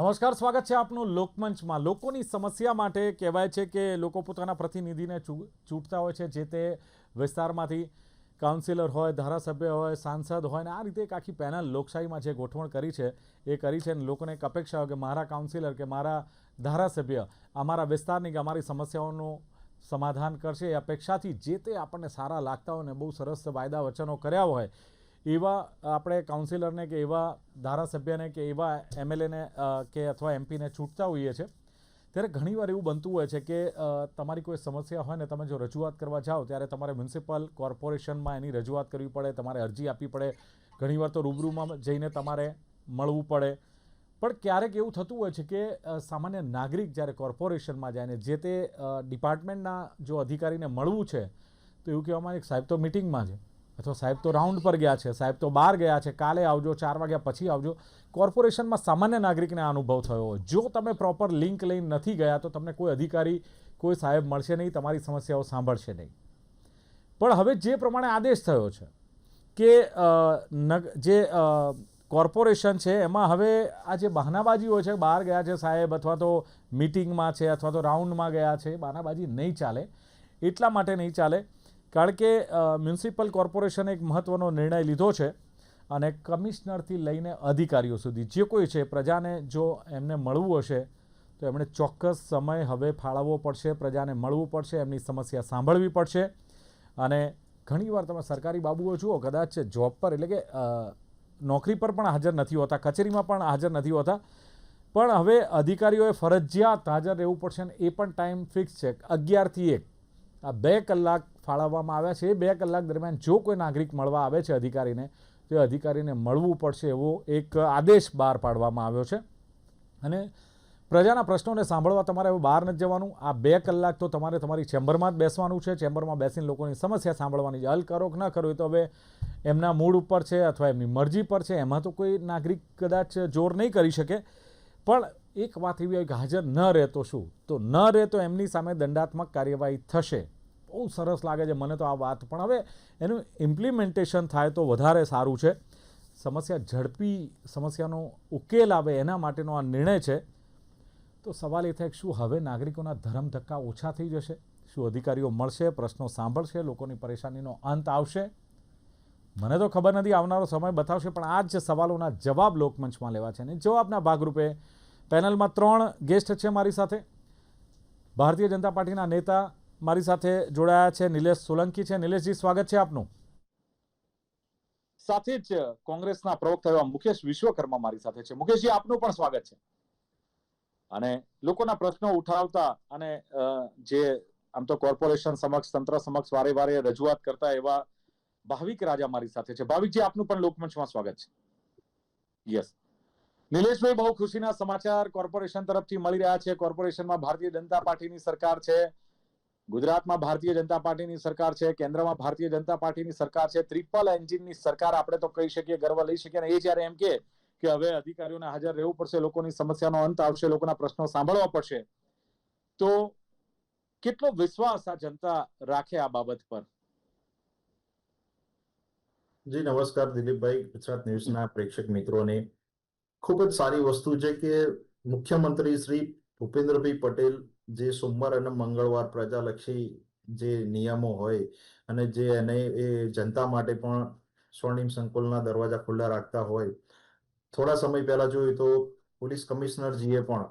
નમસ્કાર, સ્વાગત છે આપનું લોકમંચમાં. લોકોની સમસ્યા માટે કહેવાય છે કે લોકો પોતાના પ્રતિનિધિને ચૂંટતા હોય છે જે તે વિસ્તારમાંથી કાઉન્સિલર હોય, ધારાસભ્ય હોય, સાંસદ હોય ને આ રીતે એક આખી પેનલ લોકશાહીમાં જે ગોઠવણ કરી છે, એ કરી છે અને લોકોને એક અપેક્ષા હોય કે મારા કાઉન્સિલર કે મારા ધારાસભ્ય અમારા વિસ્તારની કે અમારી સમસ્યાઓનું સમાધાન કરશે. એ અપેક્ષાથી જે તે આપણને સારા લાગતા હોય ને બહુ સરસ વાયદા વચનો કર્યા હોય એવા આપણે કાઉન્સિલરને કે એવા ધારાસભ્યને કે એવા એમએલએને કે અથવા એમપીને છૂટતા હોઈએ છીએ ત્યારે ઘણીવાર એવું બનતું હોય છે કે તમારી કોઈ સમસ્યા હોય ને તમે જો રજૂઆત કરવા જાઓ, ત્યારે તમારે મ્યુનિસિપલ કોર્પોરેશનમાં એની રજૂઆત કરવી પડે, તમારે અરજી આપવી પડે, ઘણીવાર તો રૂબરૂમાં જઈને તમારે મળવું પડે. પણ ક્યારેક એવું થતું હોય છે કે સામાન્ય નાગરિક જ્યારે કોર્પોરેશનમાં જાય ને જે તે ડિપાર્ટમેન્ટના જો અધિકારીને મળવું છે, તો એવું કહેવામાં સાહેબ તો મિટિંગમાં છે અથવા સાહેબ તો રાઉન્ડ પર ગયા છે. સાહેબ તો બહાર ગયા છે. કાલે આવજો, ચાર વાગ્યા પછી આવજો. કોર્પોરેશનમાં સામાન્ય નાગરિકને આ અનુભવ થયો જો તમે પ્રોપર લિંક લઈને નથી ગયા, તો તમને કોઈ અધિકારી, કોઈ સાહેબ મળશે નહીં, તમારી સમસ્યાઓ સાંભળશે નહીં. પણ હવે જે પ્રમાણે આદેશ થયો છે કે જે કોર્પોરેશન છે, એમાં હવે આ જે બહાનાબાજી હોય છે, બહાર ગયા છે સાહેબ, અથવા તો મિટિંગમાં છે, અથવા તો રાઉન્ડમાં ગયા છે, બહાનાબાજી નહીં ચાલે. એટલા માટે નહીં ચાલે. કારણ કે મ્યુનિસિપલ કોર્પોરેશને એક મહત્ત્વનો નિર્ણય લીધો છે અને કમિશનરથી લઈને અધિકારીઓ સુધી. જે કોઈ છે, પ્રજાને જો એમને મળવું હશે, તો એમણે ચોક્કસ સમય હવે ફાળવવો પડશે, પ્રજાને મળવું પડશે, એમની સમસ્યા સાંભળવી પડશે. અને ઘણીવાર તમે સરકારી બાબુઓ જુઓ, કદાચ જોબ પર એટલે કે નોકરી પર પણ હાજર નથી હોતા, કચેરીમાં પણ હાજર નથી હોતા. પણ હવે અધિકારીઓએ ફરજિયાત હાજર રહેવું પડશે અને એ પણ ટાઈમ ફિક્સ છે. અગિયારથી એક. આ બે કલાક ફાળવવામાં આવ્યા છે. એ બે કલાક દરમિયાન જો કોઈ નાગરિક મળવા આવે છે અધિકારીને, તો એ અધિકારીને મળવું પડશે એવો એક આદેશ બહાર પાડવામાં આવ્યો છે. અને પ્રજાના પ્રશ્નોને સાંભળવા તમારે હવે બહાર નથી જવાનું. આ બે કલાક તો તમારે તમારી ચેમ્બરમાં જ બેસવાનું છે. ચેમ્બરમાં બેસીને લોકોની સમસ્યા સાંભળવાની છે હલ કરો કે ન કરો એ તો હવે એમના મૂડ ઉપર છે અથવા એમની મરજી પર છે. એમાં તો કોઈ નાગરિક કદાચ જોર નહીં કરી શકે. પણ એક વાત એવી હોય કે હાજર ન રહેતો શું? તો ન રહેતો એમની સામે દંડાત્મક કાર્યવાહી થશે. બહુ સરસ લાગે છે મને તો આ વાત. પણ હવે એનું ઇમ્પ્લિમેન્ટેશન થાય તો વધારે સારું છે. સમસ્યા ઝડપી સમસ્યાનો ઉકેલ આવે એના માટેનો આ નિર્ણય છે. તો સવાલ એ થાય કે શું હવે નાગરિકોના ધરમ ધક્કા ઓછા થઈ જશે? શું અધિકારીઓ મળશે? પ્રશ્નો સાંભળશે? લોકોની પરેશાનીનો અંત આવશે? મને તો ખબર નથી, આવનારો સમય બતાવશે, પણ આ જ સવાલોના જવાબ લોકમંચમાં લેવા છે. અને જવાબના ભાગરૂપે પેનલમાં ત્રણ ગેસ્ટ છે મારી સાથે. ભારતીય જનતા પાર્ટીના નેતા મારી સાથે જોડાયા છે નિલેશ સોલંકી છે. નિલેશજી, સ્વાગત છે આપનું. સાથે જ કોંગ્રેસના પ્રવક્તા એવા મુકેશ વિશ્વકર્મા મારી સાથે છે. મુકેશજી, આપનું પણ સ્વાગત છે. અને લોકોના પ્રશ્નો ઉઠાવતા અને જે આમ તો કોર્પોરેશન સમક્ષ, તંત્ર સમક્ષ વારે વારે રજૂઆત કરતા એવા ભાવિક રાજા મારી સાથે છે. ભાવિકજી, આપનું પણ લોકમંચમાં સ્વાગત છે. યસ. નિલેશભાઈ, બહુ ખુશીના સમાચાર કોર્પોરેશન તરફથી મળી રહ્યા છે. કોર્પોરેશનમાં ભારતીય જનતા પાર્ટીની સરકાર છે. ગુજરાતમાં ભારતીય જનતા પાર્ટીની સરકાર છે, કેન્દ્રમાં ભારતીય જનતા પાર્ટીની સરકાર છે ટ્રિપલ એન્જિનની સરકાર આપણે તો કહી શકીએ, ગર્વ લઈ શકીએ. એ જ્યારે એમ કે કે હવે અધિકારીઓને હાજર રહેવું પડશે, લોકોની સમસ્યાનો અંત આવશે, લોકોના પ્રશ્નો સાંભળવા પડશે, તો કેટલો વિશ્વાસ આ જનતા રાખે આ બાબત પર? જી, નમસ્કાર દિલીપભાઈ, ગુજરાત ન્યૂઝના પ્રેક્ષક મિત્રોને. ખૂબ જ સારી વસ્તુ છે કે મુખ્યમંત્રી શ્રી ભૂપેન્દ્રભાઈ પટેલ જે સોમવાર અને મંગળવાર પ્રજાલક્ષી જે નિયમો હોય અને જે એને એ જનતા માટે પણ સ્વર્ણિમ સંકુલના દરવાજા ખુલ્લા રાખતા હોય. થોડા સમય પહેલા જોયું તો પોલીસ કમિશનરજીએ પણ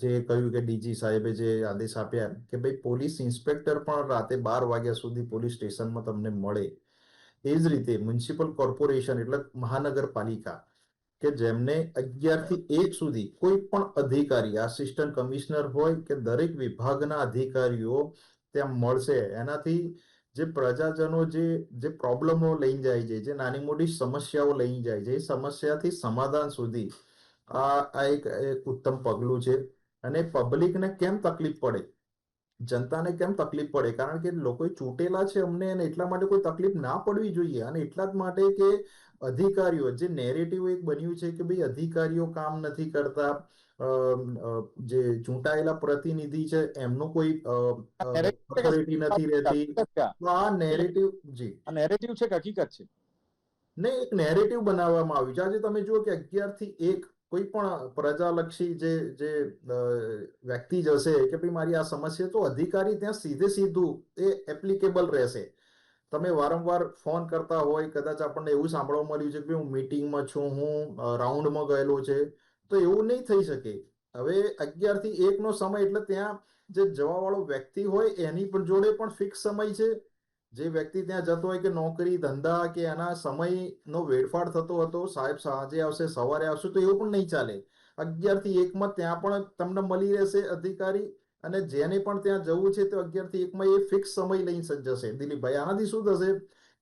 જે કહ્યું કે ડીજી સાહેબે જે આદેશ આપ્યા કે ભાઈ પોલીસ ઇન્સ્પેક્ટર પણ રાતે બાર વાગ્યા સુધી પોલીસ સ્ટેશનમાં તમને મળે. એ જ રીતે મ્યુનિસિપલ કોર્પોરેશન એટલે મહાનગરપાલિકા કે જેમને અગિયારથી એક સુધી કોઈ પણ અધિકારી આસિસ્ટન્ટ કમિશનર હોય કે દરેક વિભાગના અધિકારીઓ ત્યાં મળશે. એનાથી જે પ્રજાજનો જે જે પ્રોબ્લેમો લઈને જાય છે, જે નાની મોટી સમસ્યાઓ લઈને જાય છે, એ સમસ્યાથી સમાધાન સુધી આ આ એક ઉત્તમ પગલું છે. અને પબ્લિકને કેમ તકલીફ પડે? જનતાને કેમ તકલીફ પડે? કારણ કે લોકો ચૂંટેલા છે અમને અને એટલા માટે કોઈ તકલીફ ના પડવી જોઈએ. અને એટલા જ માટે કે અધિકારીઓ જે નેરેટિવ એક બન્યું છે કે ભાઈ અધિકારીઓ કામ નથી કરતા જે ચૂંટાયેલા પ્રતિનિધિ છે એમનો કોઈ ઓથોરિટી નથી રહેતી? તો આ નેરેટિવ જી. નેરેટિવ છે કે હકીકત છે? ને એક નેરેટિવ બનાવવામાં આવ્યું છે. આજે તમે જુઓ કે અગિયારથી એક કોઈ પણ પ્રજાલક્ષી જે જે વ્યક્તિ જશે કે ભાઈ મારી આ સમસ્યા તો અધિકારી ત્યાં સીધે સીધું એ એપ્લિકેબલ રહેશે. તમે વારંવાર ફોન કરતા હોય, કદાચ આપણને એવું સાંભળવા મળ્યું છે કે હું મીટિંગમાં છું, હું રાઉન્ડમાં ગયેલો છે, તો એવું નહીં થઈ શકે. હવે અગિયારથી એક સમય એટલે ત્યાં જે જવા વાળો વ્યક્તિ હોય એની પણ જોડે પણ ફિક્સ સમય છે. જે વ્યક્તિ ત્યાં જતો હોય કે નોકરી ધંધા કે એના સમયનો વેડફાડ થતો હતો સાહેબ સાંજે આવશે સવારે આવશે તો એવું પણ નહીં ચાલે. અગિયારથી એકમાં ત્યાં પણ તમને મળી રહેશે અધિકારી અને જેને પણ ત્યાં જવું છે તો અગિયારથી એકમાં એ ફિક્સ સમય લઈને જશે. દિલીપભાઈ આનાથી શું થશે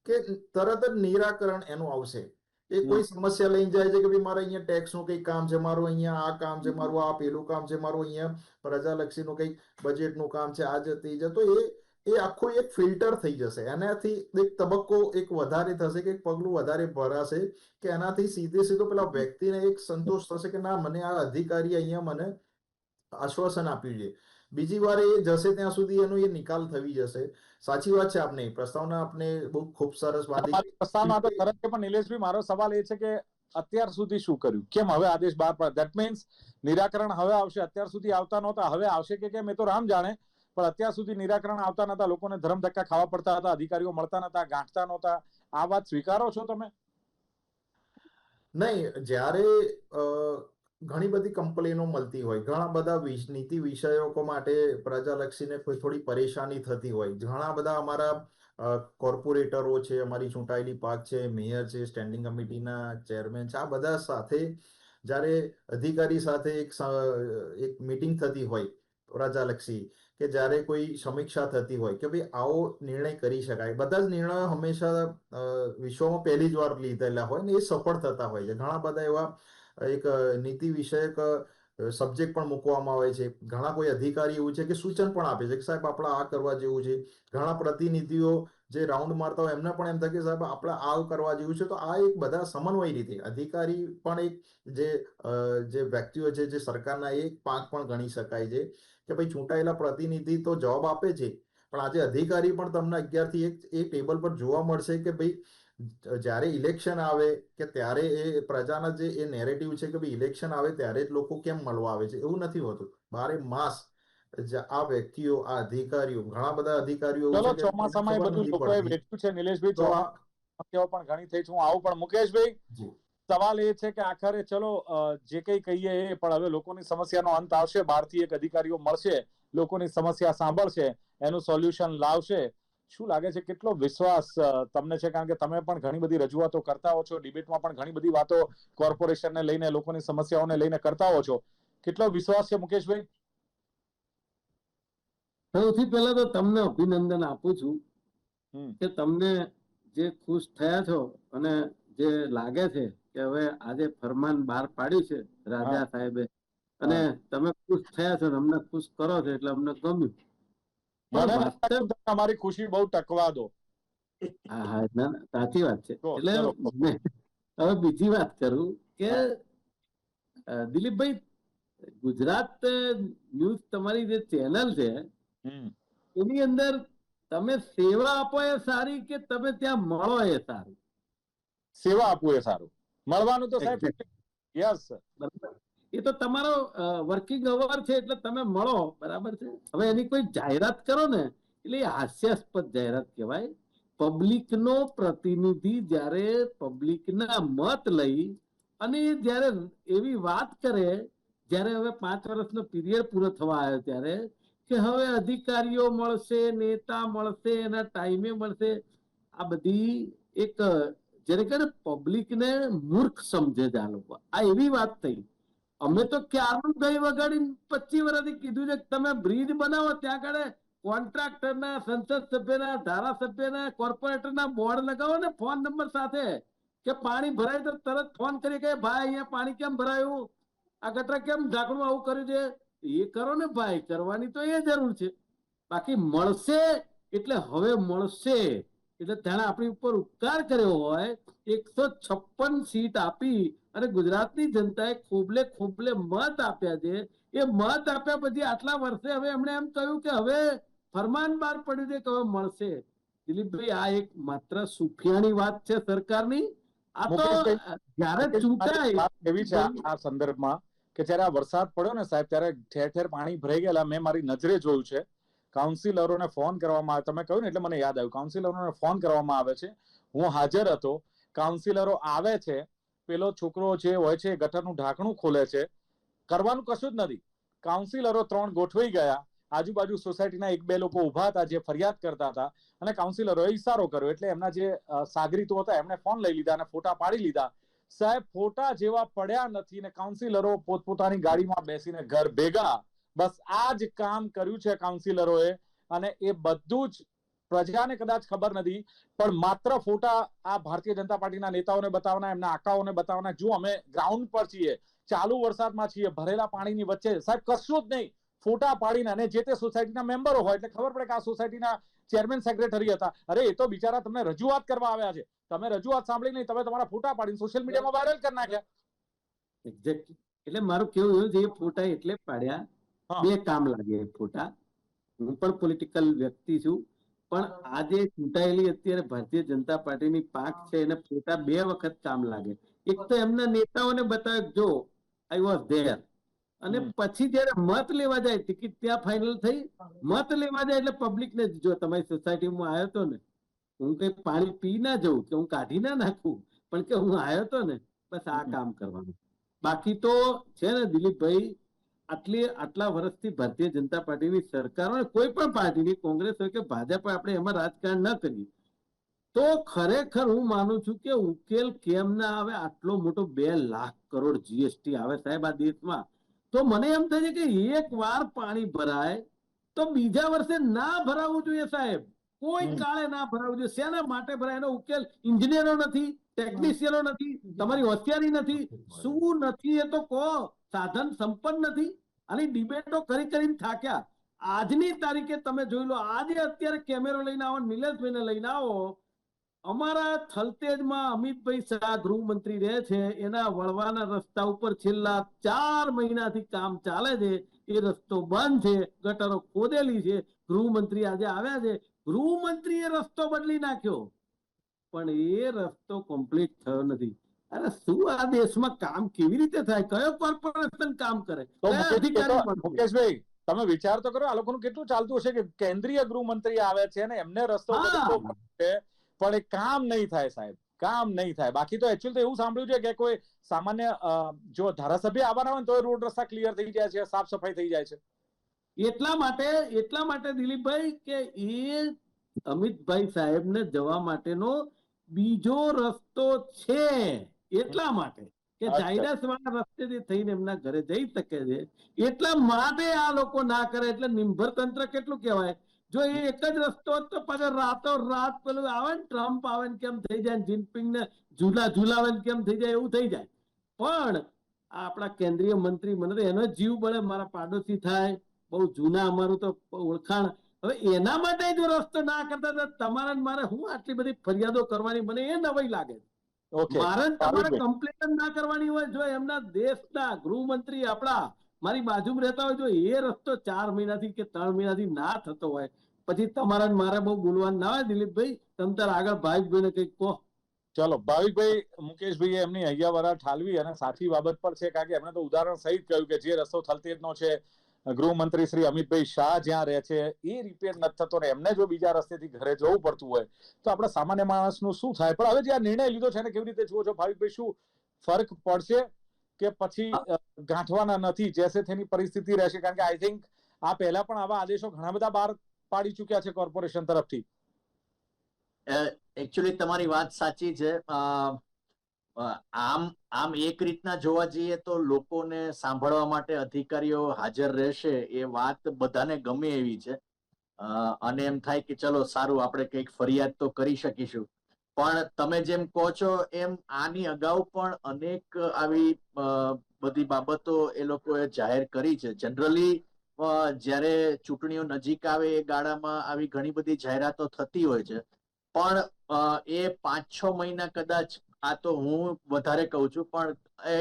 કે તરત જ નિરાકરણ એનું આવશે. એ કોઈ સમસ્યા લઈને જાય છે કે ભાઈ મારે અહીંયા ટેક્સનું કંઈક કામ છે મારું અહીંયા આ કામ છે મારું આ પેલું કામ છે મારું અહીંયા પ્રજાલક્ષીનું કંઈક બજેટનું કામ છે આ જતી તે છે તો એ એ આખું એક ફિલ્ટર થઈ જશે. એનાથી એક તબક્કો એક વધારે થશે કે એક પગલું વધારે ભરાશે કે એનાથી સીધે સીધો પેલા વ્યક્તિને એક સંતોષ થશે કે ના, મને આ અધિકારી અહીંયા મને આશ્વાસન આપ્યું છે. બીજી વાર એ જશે ત્યાં સુધી એનો એ નિકાલ થઈ જશે. સાચી વાત છે આપને પ્રસ્તાવના આપને બહુ ખૂબ સરસ વાત પ્રસ્તાવના તો કરે છે પણ નિલેશભાઈ મારો સવાલ એ છે કે અત્યાર સુધી શું કર્યું? કેમ હવે આદેશ બહાર પડે ધેટ મીન્સ નિરાકરણ હવે આવશે, અત્યાર સુધી આવતા નહોતા. હવે આવશે કે કેમ એ તો રામ જાણે. પણ અત્યાર સુધી નિરાકરણ આવતા નતા, લોકોને ધરમ ધક્કા ખાવા પડતા હતા, અધિકારીઓ મળતા નતા, ગાંઠતા નહોતા. આ વાત સ્વીકારો છો તમે? નહીં, જ્યારે ઘણી બધી કમ્પ્લેનો મળતી હોય, ઘણા બધા નીતિ વિષયકો માટે પ્રજાલક્ષીને થોડી પરેશાની થતી હોય. ઘણા બધા અમારા કોર્પોરેટરો છે, અમારી ચૂંટાયેલી પાક છે, મેયર છે, સ્ટેન્ડિંગ કમિટીના ચેરમેન છે, આ બધા સાથે જ્યારે અધિકારી સાથે એક એક મીટિંગ થતી હોય પ્રજાલક્ષી કે જ્યારે કોઈ સમીક્ષા થતી હોય કે ભાઈ આવો નિર્ણય કરી શકાય. બધા જ નિર્ણયો હંમેશા વિશ્વમાં પહેલી જ વાર લીધેલા હોય ને એ સફળ થતા હોય છે. ઘણા બધા એવા એક નીતિ વિષયક સબ્જેક્ટ પણ મૂકવામાં આવે છે. ઘણા કોઈ અધિકારી એવું છે કે સૂચન પણ આપે છે કે સાહેબ આપણે આ કરવા જેવું છે. ઘણા પ્રતિનિધિઓ જે રાઉન્ડ મારતા હોય એમને પણ એમ થાય કે સાહેબ આપણે આ કરવા જેવું છે. તો આ એક બધા સમન્વય રીતે અધિકારી પણ એક જે જે વ્યક્તિઓ છે જે સરકારના એક પાંખ પણ ગણી શકાય છે. કે ભાઈ ચૂંટાયેલા પ્રતિનિધિ તો જવાબ આપે છે. પણ આજે અધિકારી પણ તમને અગિયારથી એક એ ટેબલ પર જોવા મળશે કે ભાઈ જ્યારે ઇલેક્શન આવે કે ત્યારે એ પ્રજાના જે એ નેરેટિવ છે કે ભાઈ ઇલેક્શન આવે ત્યારે જ લોકો કેમ મળવા આવે છે? એવું નથી હોતું. બારે માસ આ વ્યક્તિઓ આ અધિકારીઓ ઘણા બધા અધિકારીઓ ચોમાસામાં બધું લોકોએ વેચ્યું છે નિલેશભાઈ તો પણ ઘણી થઈ છું આવું પણ મુકેશભાઈ. સવાલ એ છે કે આખરે ચલો જે કઈ કહીએ એ પણ હવે લોકોની સમસ્યાનો અંત આવશે બહારથી એક અધિકારીઓ મળશે લોકોની સમસ્યા સાંભળશે એનું સોલ્યુશન લાવશે. શું લાગે છે કેટલો વિશ્વાસ તમને છે? કારણ કે તમે પણ ઘણી બધી રજૂઆતો કરતા હો છો ડિબેટમાં પણ ઘણી બધી વાતો કોર્પોરેશનને લઈને લોકોની સમસ્યાઓને લઈને કરતા હો છો. કેટલો વિશ્વાસ છે મુકેશભાઈ? સૌથી પહેલા તો તમને અભિનંદન આપું છું કે તમને જે ખુશ થયા છો અને જે લાગે છે કે હવે આજે ફરમાન બહાર પાડ્યું છે રાજા સાહેબે. અને તમે ખુશ થયા છો અમને ખુશ કરો છો એટલે અમને ગમ્યું. તમારી ખુશી બહુ ટકવા દો. હા હા ના ના, સાચી વાત છે. એટલે હવે બીજી વાત કરું કે દિલીપભાઈ ગુજરાત ન્યૂઝ તમારી જે ચેનલ છે. એની અંદર તમે સેવા આપો એ સારી કે તમે ત્યાં મળો એ સારું? સેવા આપવું એ સારું? મળવાનું તો સાહેબ. યસ એ તો તમારો વર્કિંગ અવર છે એટલે તમે મળો બરાબર છે? હવે એની કોઈ જાહેરાત કરો ને એટલે એ હાસ્યાસ્પદ જાહેરાત કહેવાય. પબ્લિકનો પ્રતિનિધિ જ્યારે પબ્લિકના મત લઈ અને જ્યારે એવી વાત કરે જ્યારે હવે પાંચ વર્ષનો પીરિયડ પૂરો થવા આવ્યો ત્યારે કે હવે અધિકારીઓ મળશે નેતા મળશે એના ટાઈમે મળશે આ બધી એક જેને કહે પબ્લિકને મૂર્ખ સમજે છે આ લોકો. આ એવી વાત થઈ. અમે તો ક્યારનું ગઈ વગાડીને પચીસ વર્ષથી કીધું છે તમે બ્રિજ બનાવો, ત્યાં આગળ કોન્ટ્રાક્ટરના, સંસદ સભ્યના, ધારાસભ્યના, કોર્પોરેટરના બોર્ડ લગાવો ને ફોન નંબર સાથે કે પાણી ભરાય તો તરત ફોન કરી કે ભાઈ અહીંયા પાણી કેમ ભરાયું? આ ગટર કેમ ઢાંકણું આવું કર્યું છે? એ કરો ને ભાઈ, કરવાની તો એ જરૂર છે. બાકી મળશે એટલે હવે મળશે. એટલે તેણે આપણી ઉપર ઉપકાર કર્યો હોય એકસો છપ્પન સીટ આપી અને ગુજરાતની જનતાએ ખોબલે ખોબલે મત આપ્યા છે. એ મત આપ્યા પછી આટલા વર્ષે હવે એમણે એમ કહ્યું કે હવે ફરમાન બહાર પડ્યું છે કે હવે મળશે. દિલીપભાઈ આ એક માત્ર સુફિયાની વાત છે સરકારની. આ તો જયારે ચૂંટાય એવી છે આ- સંદર્ભમાં કે જયારે આ વરસાદ પડ્યો ને સાહેબ ત્યારે ઠેર ઠેર પાણી ભરાઈ ગયેલા. મેં મારી નજરે જોયું છે. કાઉન્સિલરોને ફોન કરવામાં આવે. તમે કહ્યું ને એટલે મને યાદ આવ્યું. કાઉન્સિલરોને ફોન કરવામાં આવે છે. હું હાજર હતો. કાઉન્સિલરો આવે છે. પેલો છોકરો જે હોય છે ગટરનું ઢાંકણું ખોલે છે. કરવાનું કશું જ નથી. કાઉન્સિલરો ત્રણ ગોઠવાઈ ગયા. આજુબાજુ સોસાયટીના એક બે લોકો ઊભા હતા જે ફરિયાદ કરતા હતા અને કાઉન્સિલરોએ ઈશારો કર્યો. એટલે એમના જે સાગરીતો હતા એમણે ફોન લઈ લીધા અને ફોટા પાડી લીધા. સાહેબ, ફોટા જેવા પડ્યા નથી ને કાઉન્સિલરો પોતપોતાની ગાડીમાં બેસીને ઘર ભેગા બસ આ જ કામ કર્યું છે કાઉન્સિલરોએ અને એ બધું જ પ્રજાને કદાચ ખબર નથી, પણ માત્ર ફોટા આ ભારતીય જનતા પાર્ટીના નેતાઓને બતાવવાના, એમના આકાઓને બતાવવાના, જો અમે ગ્રાઉન્ડ પર છીએ, ચાલુ વરસાદમાં છીએ, ભરેલા પાણીની વચ્ચે, સાહેબ કશું જ નહીં, ફોટા પાડીને અને જે તે સોસાયટીના મેમ્બરો હોય, એટલે ખબર પડે કે આ સોસાયટીના ચેરમેન સેક્રેટરી હતા અરે, એ તો બિચારા તમને રજૂઆત કરવા આવ્યા છે તમે રજૂઆત સાંભળી નહીં, તમે તમારા ફોટા પાડીને સોશિયલ મીડિયામાં વાયરલ કરી નાખ્યા Exactly. એટલે મારું કેવું એવું છે, એ ફોટા એટલે પાડ્યા. બે કામ લાગે ફોટા. હું પણ પોલિટિકલ વ્યક્તિ છું. પણ આજે ચૂંટાયેલી અત્યારે ભારતીય જનતા પાર્ટીની પાંખ છે એને ફોટા બે વખત કામ લાગે. એક તો એમના નેતાઓને બતાવે જો આઈ વોઝ ધેર અને પછી જયારે મત લેવા જાય ટિકિટ ત્યાં ફાઇનલ થઈ મત લેવા જાય એટલે પબ્લિક ને જો તમારી સોસાયટીમાં આવ્યો તો ને હું કઈ પાણી પી ના જઉં કે હું કાઢી ના નાખું પણ કે હું આવ્યો તો ને બસ આ કામ કરવાનું. બાકી તો છે ને દિલીપભાઈ આટલી, આટલા વર્ષથી ભારતીય જનતા પાર્ટીની સરકાર કોઈ પણ પાર્ટીની કોંગ્રેસ હોય કે ભાજપ આપણે એમાં રાજકારણ ન કરીએ. તો ખરેખર હું માનું છું કે ઉકેલ કેમ ના આવે? આટલો મોટો બે લાખ કરોડ જીએસટી આવે સાહેબ આ દેશમાં. તો મને એમ થાય છે કે એક વાર પાણી ભરાય તો બીજા વર્ષે ના ભરાવવું જોઈએ સાહેબ. કોઈ કાળે ના ભરાવવું જોઈએ. શેના માટે ભરાય? એનો ઉકેલ ઇન્જિનિયરો નથી ટેકનિશિયનો નથી તમારી હોશિયારી નથી. શું નથી એ તો કહો. સાધન સંપન્ન નથી. અને ડિબેટો કરી કરીને થાક્યા. આજની તારીખે તમે જોઈ લો આજે અત્યારે કેમેરો લઈને આવો નિલેશભાઈને લઈને આવો. અમારા થલતેજમાં અમિતભાઈ શાહ ગૃહમંત્રી રહે છે. એના વળવાના રસ્તા ઉપર છેલ્લા ચાર મહિનાથી કામ ચાલે છે. એ રસ્તો બંધ છે. ગટરો ખોદેલી છે. ગૃહમંત્રી આજે આવ્યા છે. ગૃહમંત્રીએ રસ્તો બદલી નાખ્યો. પણ એ રસ્તો કમ્પ્લીટ થયો નથી. અરે શું આ દેશમાં કામ કેવી રીતે થાય? કયો કોર્પોરેશન કામ કરે? મુકેશભાઈ તમે વિચાર તો કરો આ લોકોનું કેટલું ચાલતું હશે કે કેન્દ્રીય ગૃહમંત્રી આવે છે અને એમને રસ્તો પણ એ કામ નહીં થાય સાહેબ. કામ નહીં થાય. બાકી તો એકચ્યુઅલી તો એવું સાંભળ્યું છે કે કોઈ સામાન્ય જો ધારાસભ્ય આવવાના હોય તો રોડ રસ્તા ક્લિયર થઈ જાય છે સાફ સફાઈ થઈ જાય છે. એટલા માટે એટલા માટે દિલીપભાઈ કે એ અમિતભાઈ સાહેબને જવા માટેનો બીજો રસ્તો છે એટલા માટે કે. ઝાયડસ વાળા રસ્તેથી થઈને એમના ઘરે જઈ શકે છે. એટલા માટે આ લોકો ના કરે એટલે નિર્ભર તંત્ર કેટલું કહેવાય? જો એ એક જ રસ્તો તો પાછો રાતો રાત પેલું આવે ને ટ્રમ્પ આવે ને કેમ થઈ જાય જિનપિંગ ને ઝૂલા ઝૂલાવે ને કેમ થઈ જાય એવું થઈ જાય. પણ આપણા કેન્દ્રીય મંત્રી મને એનો જીવ બળે મારા પાડોશી થાય બહુ જૂના અમારું તો ઓળખાણ. હવે એના માટે જો રસ્તો ના કરતા તમારા મારે હું આટલી બધી ફરિયાદો કરવાની મને એ નવાઈ લાગે. મારે તમારે કમ્પ્લેન ના કરવાની હોય જો એમના દેશના ગૃહમંત્રી આપણા મારી બાજુમાં રહેતા હોય જો એ રસ્તો ચાર મહિનાથી કે ત્રણ મહિનાથી ના થતો હોય પછી તમારા મારે બહુ બોલવાનું ના હોય દિલીપભાઈ તમે તાર આગળ ભાઈ ને કંઈક કહો. ચલો ભાવિકભાઈ મુકેશભાઈ એમની હૈયાવરા ઠાલવી અને સાચી બાબત પર છે કારણ કે એમણે તો ઉદાહરણ સહિત કહ્યું કે જે રસ્તો થલતેજનો છે ગૃહમંત્રી શ્રી અમિતભાઈ શાહ જ્યાં રહે છે એ રિપેર નથી થતો ને એમને જો બીજા રસ્તેથી ઘરે જવું પડતું હોય તો આપણે સામાન્ય માણસનું શું થાય? પણ હવે જે આ નિર્ણય લીધો છે એને કેવી રીતે જુઓ છો? ભાવિકભાઈ શું ફરક પડશે કે પછી ગાંઠવાના નથી જેસે તેની પરિસ્થિતિ રહેશે? કારણ કે આઈ થિંક આ પહેલા પણ આવા આદેશો ઘણા બધા બહાર પાડી ચુક્યા છે કોર્પોરેશન તરફથી. એકચ્યુઅલી તમારી વાત સાચી છે. આમ આમ એક રીતના જોવા જઈએ તો લોકોને સાંભળવા માટે અધિકારીઓ હાજર રહેશે એ વાત બધાને ગમે એવી છે. અને એમ થાય કે ચલો સારું, આપણે કંઈક ફરિયાદ તો કરી શકીશું. પણ તમે જેમ કહો છો એમ આની અગાઉ પણ અનેક આવી બધી બાબતો એ લોકોએ જાહેર કરી છે. જનરલી જ્યારે ચૂંટણીઓ નજીક આવે એ ગાળામાં આવી ઘણી બધી જાહેરાતો થતી હોય છે. પણ એ પાંચ છ મહિના કદાચ આ તો હું વધારે કહું છું, પણ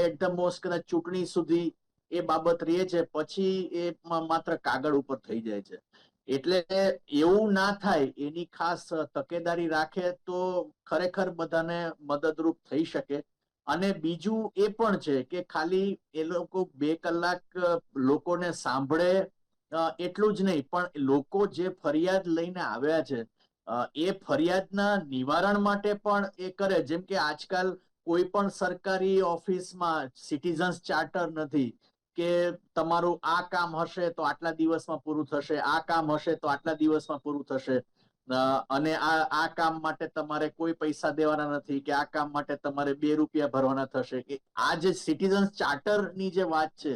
એકદમ મોસ્ટ કદાચ ચૂંટણી સુધી એ બાબત રહે છે, પછી એ માત્ર કાગળ ઉપર થઈ જાય છે. એટલે એવું ના થાય, એની ખાસ તકેદારી રાખે તો ખરેખર બધાને મદદરૂપ થઈ શકે. અને બીજું એ પણ છે કે ખાલી એ લોકો બે કલાક લોકોને સાંભળે એટલું જ નહીં, પણ લોકો જે ફરિયાદ લઈને આવ્યા છે એ ફરિયાદના નિવારણ માટે પણ એ કરે. જેમ કે આજકાલ કોઈ પણ સરકારી ઓફિસમાં સિટીઝન્સ ચાર્ટર નથી કે તમારું આ કામ હશે તો આટલા દિવસમાં પૂરું થશે, આ કામ હશે તો આટલા દિવસમાં પૂરું થશે. અને આ આ કામ માટે તમારે કોઈ પૈસા દેવાના નથી કે આ કામ માટે તમારે બે રૂપિયા ભરવાના થશે. કે આ જે સિટીઝન્સ ચાર્ટરની જે વાત છે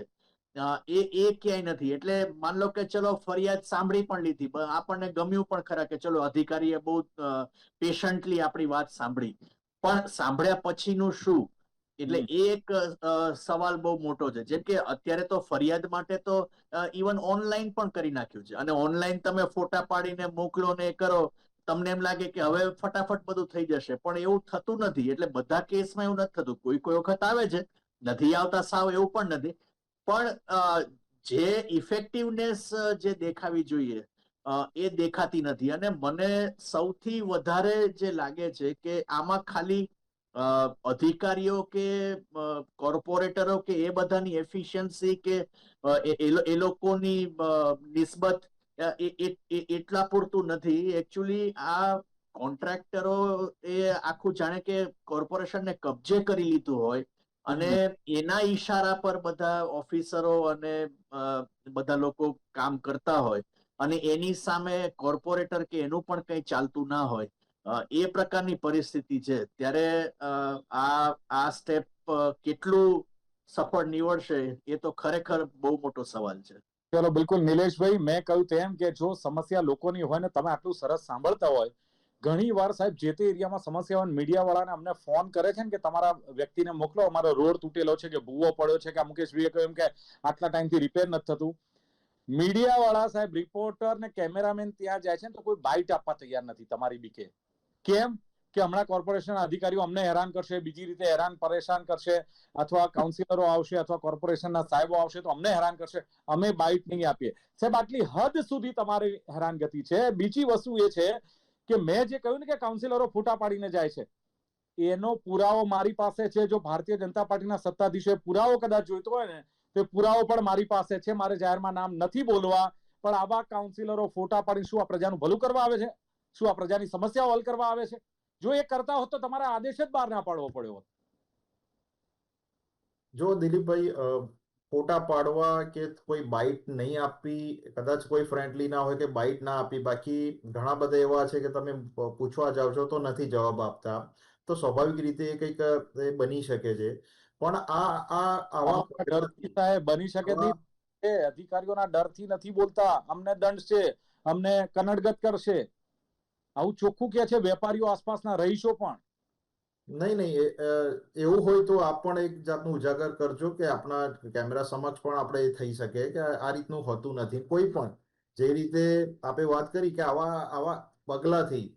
એ એ ક્યાંય નથી. એટલે માન લો કે ચલો ફરિયાદ સાંભળી પણ લીધી. આપણને ગમ્યું પણ ખરા કે ચલો અધિકારીએ બહુ પેશન્ટલી આપણી વાત સાંભળી. પણ સાંભળ્યા પછીનું શું? એટલે એ એક સવાલ બહુ મોટો છે. જેમ કે અત્યારે તો ફરિયાદ માટે તો ઇવન ઓનલાઈન પણ કરી નાખ્યું છે. અને ઓનલાઈન તમે ફોટા પાડીને મોકલો ને એ કરો તમને એમ લાગે કે હવે ફટાફટ બધું થઈ જશે. પણ એવું થતું નથી. એટલે બધા કેસમાં એવું નથી થતું. કોઈ કોઈ વખત આવે છે. નથી આવતા સાવ એવું પણ નથી. પણ જે ઇફેક્ટિવનેસ જે દેખાવી જોઈએ એ દેખાતી નથી. અને મને સૌથી વધારે જે લાગે છે કે આમાં ખાલી અધિકારીઓ કે કોર્પોરેટરો કે એ બધાની એફિશિયન્સી કે એ લોકોની નિસ્બત એટલા પૂરતું નથી. એકચ્યુઅલી આ કોન્ટ્રાક્ટરો એ આખું જાણે કે કોર્પોરેશનને કબજે કરી લીધું હોય અને એના ઈશારા પર બધા ઓફિસરો અને બધા લોકો કામ કરતા હોય અને એની સામે કોર્પોરેટર કે એનું પણ કંઈ ચાલતું ના હોય એ પ્રકારની પરિસ્થિતિ છે. ત્યારે આ આ સ્ટેપ કેટલું સફળ નીવડશે એ તો ખરેખર બહુ મોટો સવાલ છે. ચલો, બિલકુલ નિલેશભાઈ, મેં કહ્યું તેમ કે જો સમસ્યા લોકોની હોય ને તમે આટલું સરસ સાંભળતા હોય ઘણી વાર સાહેબ જે તે એરિયામાં સમસ્યા હોય મીડિયા વાળાને અમને ફોન કરે છે ને કે તમારા વ્યક્તિને મોકલો, અમારો રોડ તૂટેલો છે કે ભૂવો પડ્યો છે કે મુકેશભાઈએ કહ્યું કે આટલા ટાઈમથી રિપેર નથી થતું. મીડિયા વાળા સાહેબ રિપોર્ટર ને કેમેરામેન ત્યાં જાય છે ને તો કોઈ બાઇટ આપવા તૈયાર નથી તમારી બીકે. કેમ? કે હમણાં કોર્પોરેશનના અધિકારીઓ અમને હેરાન કરશે, બીજી રીતે હેરાન પરેશાન કરશે, અથવા કાઉન્સિલરો આવશે, અથવા કોર્પોરેશનના સાહેબો આવશે તો અમને હેરાન કરશે. અમે બાઇટ નહીં આપીએ. સાહેબ, આટલી હદ સુધી તમારી હેરાનગતિ છે. બીજી વસ્તુ એ છે કે મેં જે કહ્યું ને કે કાઉન્સિલરો ફોટા પાડીને જાય છે, એનો પુરાવો મારી પાસે છે જો ભારતીય જનતા પાર્ટીના સત્તાધીશોએ પુરાવો કદાચ જોઈતો હોય ને, તે પુરાવો પણ મારી પાસે છે, મારે જાહેરમાં નામ નથી બોલવા, પણ આવા કાઉન્સિલરો ફોટા પાડી શું આ પ્રજાનું ભલું કરવા આવે છે? શું આ પ્રજાની સમસ્યાઓ હલ કરવા આવે છે? જો એ કરતા હોત તો તમારે આદેશ જ બહાર ના પાડવો પડ્યો હોત. જો દિલીપભાઈ ફોટા પાડવા કે કોઈ બાઇટ નહીં આપવી કદાચ કોઈ ફ્રેન્ડલી ના હોય કે બાઇટ ના આપી. બાકી ઘણા બધા એવા છે કે તમે પૂછવા જાવ છો તો નથી જવાબ આપતા. તો સ્વાભાવિક રીતે એ કંઈક બની શકે છે. પણ આ આ આવા ડરથી સાહેબ બની શકે એ અધિકારીઓના ડરથી નથી બોલતા. અમને દંડ છે. અમને કનડગત કરશે. આવું ચોખ્ખું કે છે, વેપારીઓ આસપાસના રહીશો પણ. નહીં નહીં એવું હોય તો આપ પણ એક જાતનું ઉજાગર કરજો કે આપણા કેમેરા સમક્ષ પણ આપણે એ થઈ શકે કે આ રીતનું હોતું નથી. કોઈ પણ જે રીતે આપે વાત કરી કે આવા આવા પગલાથી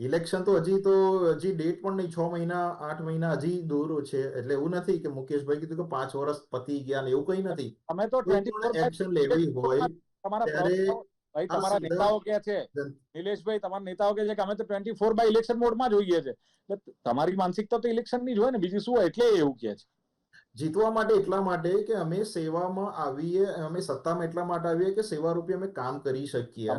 ઇલેક્શન તો હજી તો હજી ડેટ પણ નહીં છ મહિના આઠ મહિના હજી દૂર છે. એટલે એવું નથી કે મુકેશભાઈ કીધું કે પાંચ વર્ષ પતી ગયા ને એવું કઈ નથી. અમે તો કોઈ 24 પણ એક્શન લેવી હોય ત્યારે ભાઈ તમારા નેતાઓ કે છે? નિલેશભાઈ તમારા નેતાઓ કે છે કે અમે તો ટ્વેન્ટી ફોર બાય ઇલેક્શન મોડમાં જોઈએ છે. એટલે તમારી માનસિકતા તો ઇલેક્શનની જ હોય ને બીજી શું હોય? એટલે એવું કે છે. જીતવા માટે એટલા માટે કે અમે સેવામાં આવીએ અમે સત્તામાં એટલા માટે આવીએ કે સેવા રૂપે અમે કામ કરી શકીએ.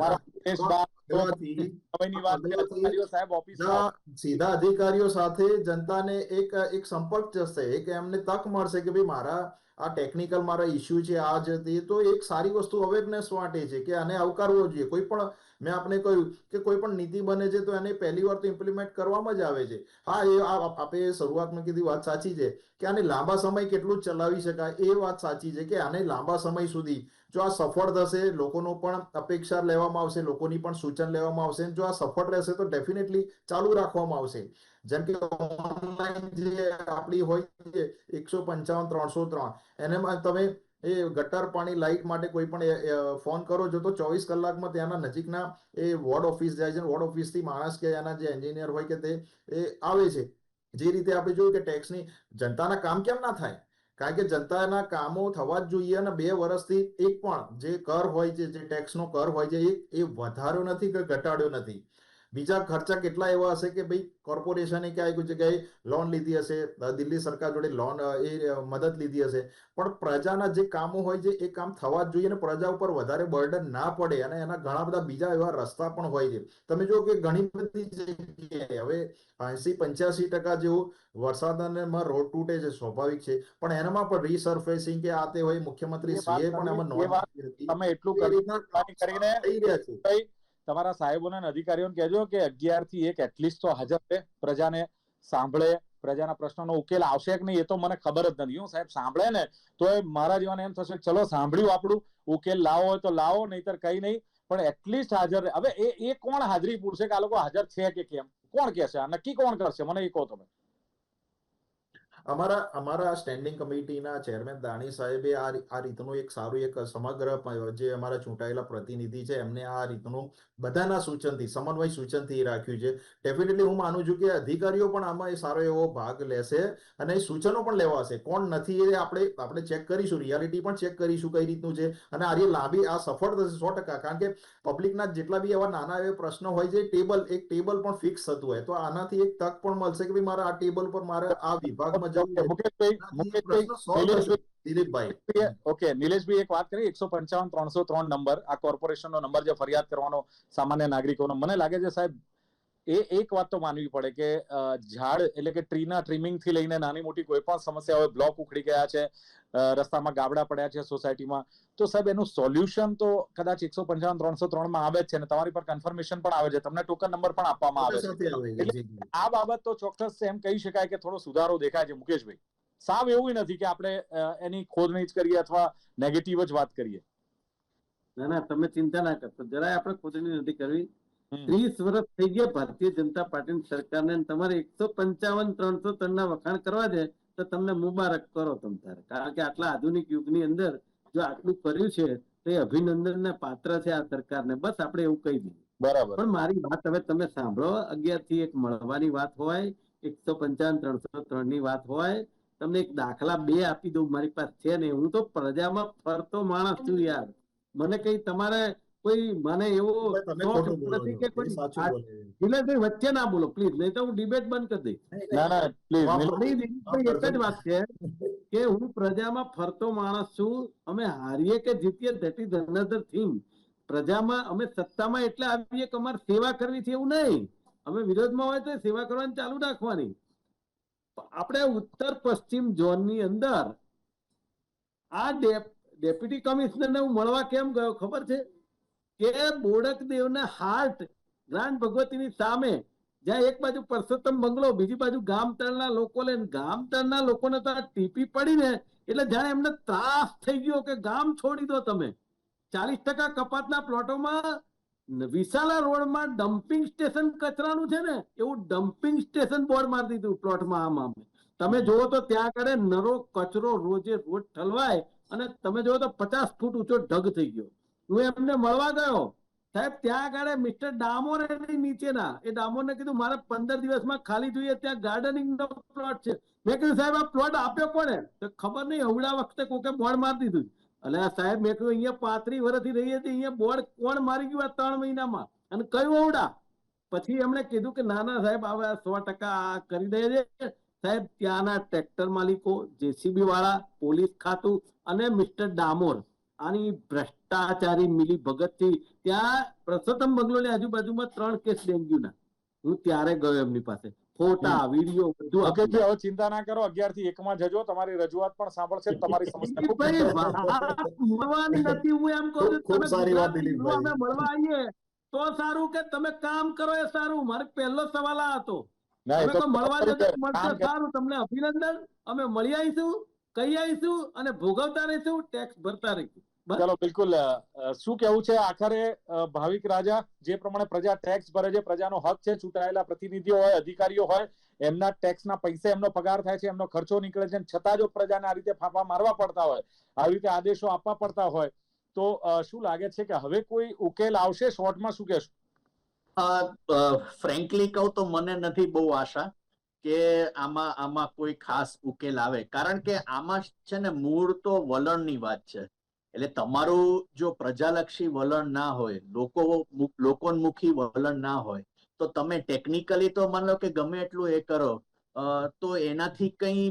સીધા સીધા અધિકારીઓ સાથે જનતાને એક એક સંપર્ક જશે. એક એમને તક મળશે કે ભાઈ મારા આ ટેકનિકલ મારા ઇસ્યુ છે, આ જ તે. તો એક સારી વસ્તુ અવેરનેસ માટે છે કે આને આવકારવો જોઈએ. કોઈ પણ, મેં આપને કહ્યું કે કોઈ પણ નીતિ બને છે તો એને પહેલી વાર તો ઇમ્પ્લિમેન્ટ કરવામાં જ આવે છે. હા, એ આ- આ- આપે શરૂઆતમાં કીધી વાત સાચી છે કે આને લાંબા સમય કેટલું ચલાવી શકાય? એ વાત સાચી છે કે આને લાંબા સમય સુધી જો આ સફળ થશે, લોકોનો પણ અપેક્ષા લેવામાં આવશે, લોકોની પણ સૂચન લેવામાં આવશે, જો આ સફળ રહેશે તો ડેફિનેટલી ચાલુ રાખવામાં આવશે. જેમ કે ઓનલાઈન જે આપણી હોય છે, એકસો પંચાવન, ત્રણસો ત્રણ. એનામાં તમે એ ગટર પાણી લાઇટ માટે કોઈ પણ ફોન કરો છો તો ચોવીસ કલાકમાં ત્યાંના નજીકના એ વોર્ડ ઓફિસ જાય છે વોર્ડ ઓફિસથી માણસ કે એના જે એન્જિનિયર હોય કે તે, એ આવે છે. જે રીતે આપણે જોયું કે ટેક્સની જનતાના કામ કેમ ના થાય? કારણ કે જનતાના કામો થવા જ જોઈએ અને બે વર્ષથી એક પણ જે કર હોય છે, જે ટેક્સનો કર હોય છે એ વધાર્યો નથી કે ઘટાડ્યો નથી. બીજા ખર્ચા કેટલા એવા હશે કે ભાઈ કોર્પોરેશને ક્યાંય કોઈ જગ્યાએ લોન લીધી હશે દિલ્હી સરકાર જોડે લોન એ મદદ લીધી હશે. પણ પ્રજાના જે કામો હોય છે એ કામ થવા જ જોઈએ અને પ્રજા ઉપર વધારે બર્ડન ના પડે અને એના ઘણા બધા બીજા એવા રસ્તા પણ હોય છે. તમે જો કે ઘણી બધી જગ્યાએ હવે એસી પંચ્યાસી ટકા જેવું વરસાદમાં રોડ તૂટે છે સ્વાભાવિક છે. પણ એનામાં પણ રીસર્ફેસિંગ કે આ તે હોય મુખ્યમંત્રી સીએ પણ એમાં નોંધ. તમે એટલું કરી રહ્યા છે. તમારા સાહેબોને અધિકારીઓને કહેજો કે અગિયારથી એક, એટલીસ્ટ તો હાજર રહે. પ્રજાને સાંભળે. પ્રજાના પ્રશ્નોનો ઉકેલ આવશે કે નહીં એ તો મને ખબર જ નથી. હું સાહેબ સાંભળે ને તો એ મારા જીવન એમ થશે ચલો સાંભળ્યું આપણું. ઉકેલ લાવો હોય તો લાવો, નહીતર કઈ નહીં. પણ એટલીસ્ટ હાજર હવે એ એ કોણ હાજરી પૂરશે કે આ લોકો હાજર છે કે કેમ? કોણ કહેશે? આ નક્કી કોણ કરશે? મને એ કહો તમે. અમારા અમારા સ્ટેન્ડિંગ કમિટીના ચેરમેન દાણી સાહેબે આ આ રીતનું એક સારું એક સમગ્ર જે અમારા ચૂંટાયેલા પ્રતિનિધિ છે, એમને આ રીતનું બધાના સૂચનથી, સમન્વય સૂચનથી રાખ્યું છે. ડેફિનેટલી હું માનું છું કે અધિકારીઓ પણ આમાં એ સારો એવો ભાગ લેશે અને સૂચનો પણ લેવાશે. કોણ નથી એ આપણે આપણે ચેક કરીશું રિયાલિટી પણ ચેક કરીશું કઈ રીતનું છે અને આ લાંબી, આ સફળ થશે સો ટકા. કારણ કે પબ્લિકના જેટલા બી એવા નાના એવા પ્રશ્નો હોય છે ટેબલ એક ટેબલ પણ ફિક્સ થતું હોય. તો આનાથી એક તક પણ મળશે કે ભાઈ મારા આ ટેબલ પર મારે આ વિભાગમાં ઓકે નિલેશભાઈ એક વાત કરી એકસો પંચાવન ત્રણસો ત્રણ નંબર. આ કોર્પોરેશનનો નંબર જે ફરિયાદ કરવાનો સામાન્ય નાગરિકોનો. મને લાગે છે સાહેબ એ એક વાત તો માનવી પડે કે ઝાડ એટલે કે ટ્રીના ટ્રીમિંગથી લઈને નાની મોટી કોઈ પણ સમસ્યા હોય બ્લોક ઉખડી ગયા છે રસ્તામાં ગાબડા પડ્યા છે સોસાયટીમાં. તો સાહેબ એનું સોલ્યુશન તો કદાચ એકસો પંચાવન ત્રણસો ત્રણમાં આવે જ છે અને તમારી પર કન્ફર્મેશન પણ આવે છે. તમને ટોકન નંબર પણ આપવામાં આવે છે. આ બાબત તો ચોક્કસ એમ કહી શકાય કે થોડો સુધારો દેખાય છે મુકેશભાઈ. સાવ એવું નથી કે આપણે એની ખોદણી જ કરીએ અથવા નેગેટિવ જ વાત કરીએ. ના ના તમે ચિંતા ના કરશો. જરાય આપણે ખોદણી નથી કરવી. ત્રીસ વર્ષ થઈ ગયા ભારતીય જનતા પાર્ટીની સરકારને તમારે એકસો પંચાવન ત્રણસો ત્રણ ના વખાણ કરવા છે. તો તમને મુબારક કરો તમ તારે. કારણ કે આટલા આધુનિક યુગની અંદર જો આટલું કર્યું છે તો એ અભિનંદનને પાત્ર છે આ સરકારને. બસ આપણે એવું કહી દીધું બરાબર. પણ મારી વાત હવે તમે સાંભળો. અગિયારથી એક મળવાની વાત હોય એકસો પંચાવન ત્રણસો ત્રણની વાત હોય. તમને એક દાખલા બે આપી દઉં. મારી પાસે છે ને હું તો પ્રજામાં ફરતો માણસ છું યાર. મને કઈ તમારે કોઈ મને એવો નથી કે કોઈ આ- વચ્ચે ના બોલો પ્લીઝ નહીં તો હું ડિબેટ બંધ કરી દઈશ. ના ના પ્લીઝ એક જ વાત છે કે હું પ્રજામાં ફરતો માણસ છું અમે હારીએ કે જીતીએ ધેટ ઇઝ અનધર થિંગ પ્રજામાં અમે સત્તામાં એટલે આવીએ કે અમારે સેવા કરવી છે એવું નહીં. અમે વિરોધમાં હોય તો સેવા કરવાની ચાલુ રાખવાની. આપણે ઉત્તર પશ્ચિમ ઝોનની અંદર આ ડેપ્યુટી ડેપ્યુટી કમિશનરને હું મળવા કેમ ગયો ખબર છે? કે બોડક દેવના હાર્ટ ગ્રાન્ડ ભગવતીની સામે જ્યાં એક બાજુ પરસોત્તમ બંગલો, બીજી બાજુ ગામતળના લોકો લે ગામતળના લોકોને તો આ ટીપી પડીને એટલે જાણે એમને ત્રાસ થઈ ગયો કે ગામ છોડી દો તમે. ચાલીસ ટકા કપાતના પ્લોટોમાં વિશાલા રોડમાં ડમ્પિંગ સ્ટેશન કચરાનું છે ને, એવું ડમ્પિંગ સ્ટેશન બોર્ડ મારી દીધું પ્લોટમાં આમ આમ. તમે જુઓ તો ત્યાં આગળ નરો કચરો રોજે રોજ ઠલવાય અને તમે જુઓ તો પચાસ ફૂટ ઊંચો ઢગ થઈ ગયો. હું એમને મળવા ગયો. સાહેબ, ત્યાં આગળ મિસ્ટર ડામોર નીચેના, એ ડામોરને કીધું, મારે પંદર દિવસમાં ખાલી જોઈએ, ત્યાં ગાર્ડનિંગ નો પ્લોટ છે. મેં કીધું, સાહેબ, આ પ્લોટ આપ્યો કોને તો ખબર નહીં હવડા વખતે કોકે બોર્ડ મારી દીધું. એટલે સાહેબ, મેં કીધું, અહીંયા પાંત્રીસ વર્ષથી રહીએ છીએ અહીંયા બોર્ડ કોણ મારી ગયું આ ત્રણ મહિનામાં? અને કયું હવડા પછી એમણે કીધું કે, ના ના, સાહેબ હવે સો ટકા આ કરી દે છે. સાહેબ, ત્યાંના ટ્રેક્ટર માલિકો, જેસીબી વાળા, પોલીસ ખાતું અને મિસ્ટર ડામોર. આની ભ્રષ્ટાચારી મિલી ભગતથી ત્યાં પરસોત્તમ બંગલોની આજુબાજુમાં ત્રણ કેસ ડેન્ગ્યુના. હું ત્યારે ગયો એમની પાસે. ફોટા વીડિયો બધું ઓકે. હવે ચિંતા ના કરો. અગિયારથી એક માં જજો. તમારી રજૂઆત પણ સાંભળશે. તમારી સમસ્યા ખૂબ મળવાની નથી. હું એમ કહું છું ખૂબ સારી વાત દિલીપભાઈ. અમે મળવા આવીએ તો સારું કે તમે કામ કરો એ સારું. મારે પહેલો સવાલ આ હતો. તમે મળવા મળશે. સારું તમને અભિનંદન. અમે મળી આવીશું કહી આવીશું અને ભોગવતા રહીશું ટેક્સ ભરતા રહીશું. ચલો બિલકુલ શું કેવું છે? આખરે ભાવિક રાજા જે પ્રમાણે પ્રજા ટેક્સ ભરે છે પ્રજાનો હક છે ચૂંટાયેલા પ્રતિનિધિઓ હોય અધિકારીઓ હોય એમના ટેક્સના પૈસા એમનો પગાર થાય છે એમનો ખર્ચો નીકળે છે છતાં જો પ્રજાને આ રીતે ફાંફા મારવા પડતા હોય આવી રીતે આદેશો આપવા પડતા હોય તો શું લાગે છે કે હવે કોઈ ઉકેલ આવશે? શોર્ટમાં શું કહેશું? ફ્રેન્કલી કહું તો મને નથી બહુ આશા કે આમાં આમાં કોઈ ખાસ ઉકેલ આવે. કારણ કે આમાં છે ને મૂળ તો વલણની વાત છે. એટલે તમારું જો પ્રજાલક્ષી વલણ ના હોય, લોકો લોકોન્મુખી વલણ ના હોય, તો તમે ટેકનિકલી તો માની લો કે ગમે એટલું એ કરો તો એનાથી કંઈ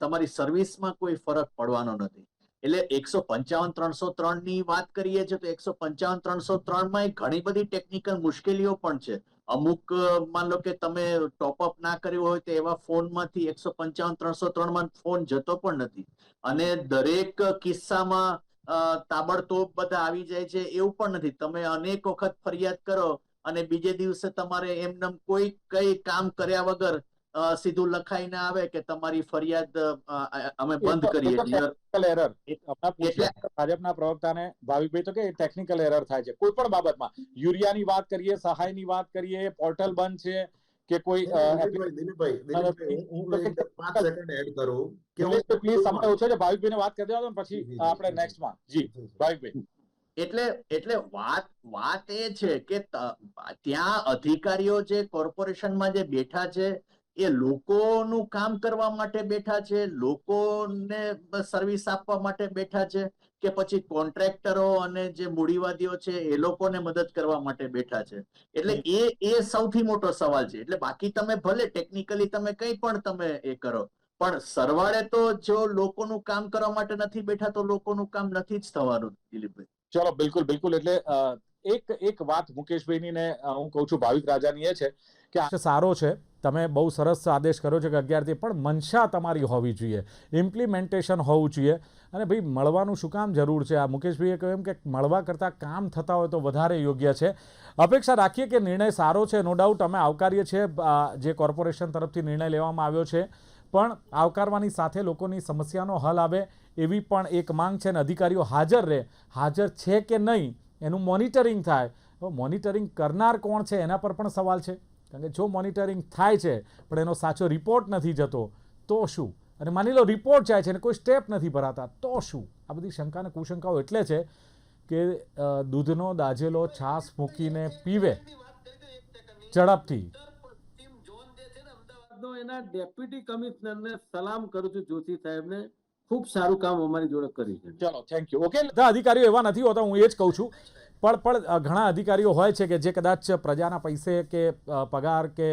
તમારી સર્વિસમાં કોઈ ફરક પડવાનો નથી. એટલે એકસો પંચાવન ત્રણસો ત્રણની વાત કરીએ છીએ તો એકસો પંચાવન ત્રણસો ત્રણમાં ઘણી બધી ટેકનિકલ મુશ્કેલીઓ પણ છે. અમુક, માન લો કે તમે ટોપઅપ ના કર્યું હોય તો એવા ફોનમાંથી એકસો પંચાવન, ત્રણસો ત્રણમાં ફોન જતો પણ નથી. અને દરેક કિસ્સામાં તાબડતોબ બધા આવી જાય છે એવું પણ નથી. તમે અનેક વખત ફરિયાદ કરો અને બીજે દિવસે તમારે એમનેમ કોઈ કઈ કામ કર્યા વગર અ, સીધું લખાઈને આવે કે તમારી ફરિયાદ અમે બંધ કરીએ ટેકનિકલ એરર ભાજપના પ્રવક્તાને ભાવિકભાઈ તો કે ટેકનિકલ એરર થાય છે. કોઈ પણ બાબતમાં યુરિયાની વાત કરીએ સહાયની વાત કરીએ પોર્ટલ બંધ છે કે કોઈ પ્લીઝ સમય ઓછો છે ભાવિકભાઈને વાત કરી દેવા પછી આપણે જી. નેક્સ્ટમાં જી ભાવિકભાઈ. એટલે એટલે વાત વાત એ છે કે ત્યાં અધિકારીઓ જે કોર્પોરેશનમાં જે બેઠા છે એ લોકોનું કામ કરવા માટે બેઠા છે લોકોને સર્વિસ આપવા માટે બેઠા છે કે પછી કોન્ટ્રાક્ટરો અને જે મૂડીવાદીઓ છે એ લોકોને મદદ કરવા માટે બેઠા છે? એટલે એ એ સૌથી મોટો સવાલ છે. એટલે બાકી તમે ભલે ટેકનિકલી તમે કંઈ પણ તમે એ કરો પણ સરવાળે તો જો લોકોનું કામ કરવા માટે નથી બેઠા તો લોકોનું કામ નથી જ થવાનું દિલીપભાઈ. ચલો બિલકુલ બિલકુલ. એટલે એક એક વાત મુકેશભાઈની ને હું કહું છું ભાવિક રાજાની એ છે કે આ સારો છે. તમે બહુ સરસ આદેશ કર્યો છે કે અગિયારથી, પણ મનશા તમારી હોવી જોઈએ. ઇમ્પ્લિમેન્ટેશન હોવું જોઈએ. અને ભાઈ, મળવાનું શું કામ જરૂર છે? આ મુકેશભાઈએ કહ્યું એમ કે મળવા કરતાં કામ થતા હોય તો વધારે યોગ્ય છે. અપેક્ષા રાખીએ કે નિર્ણય સારો છે, નો ડાઉટ અમે આવકારીએ છીએ. જે કોર્પોરેશન તરફથી નિર્ણય લેવામાં આવ્યો છે. પણ આવકારવાની સાથે લોકોની સમસ્યાનો હલ આવે એવી પણ એક માંગ છે અને અધિકારીઓ હાજર રહે. હાજર છે કે નહીં? એનું મોનિટરિંગ થાય. મોનિટરિંગ કરનાર કોણ છે? એના પર પણ સવાલ છે. કારણ કે જો મોનિટરિંગ થાય છે, પણ એનો સાચો રિપોર્ટ નથી જતો, તો શું? અને માની લો રિપોર્ટ જાય છે અને કોઈ સ્ટેપ નથી ભરાતા, તો શું? આ બધી શંકા અને કુશંકાઓ એટલે છે કે દૂધનો દાજેલો છાશ મૂકીને પીવે. ઝડપથી. એના ડેપ્યુટી કમિશનરને સલામ કરું છું જોશી સાહેબને. ખૂબ સારું કામ અમારી જોડે કર્યું છે. ચલો થેન્ક યુ ઓકે બધા અધિકારીઓ એવા નથી હોતા, હું એ જ કહું છું. પણ પણ ઘણા અધિકારીઓ હોય છે કે જે કદાચ પ્રજાના પૈસે કે પગાર કે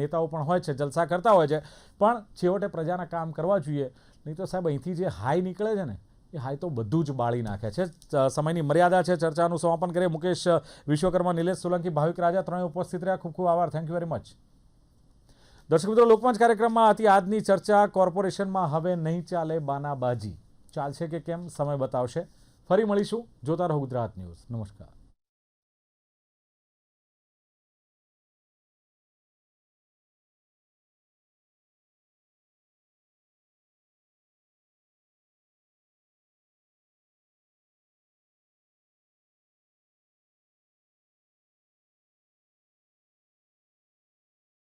નેતાઓ પણ હોય છે, જલસા કરતા હોય છે. પણ છેવટે પ્રજાના કામ કરવા જોઈએ. નહીં તો સાહેબ, અહીંથી જે હાઈ નીકળે છે ને, એ હાઈ તો બધું જ બાળી નાખે છે. સમયની મર્યાદા છે, ચર્ચાનું સમાપન કરીએ. મુકેશ વિશ્વકર્મા, નિલેશ સોલંકી, ભાવિક રાજા, ત્રણેય ઉપસ્થિત રહ્યા. ખૂબ ખૂબ આભાર. થેન્ક યુ વેરી મચ દર્શક મિત્રો, લોકમંચ કાર્યક્રમમાં હતી આજની ચર્ચા કોર્પોરેશનમાં હવે નહીં ચાલે બાનાબાજી. ચાલશે કે કેમ, સમય બતાવશે. ફરી મળીશું. જોતા રહો ગુજરાત ન્યૂઝ. નમસ્કાર.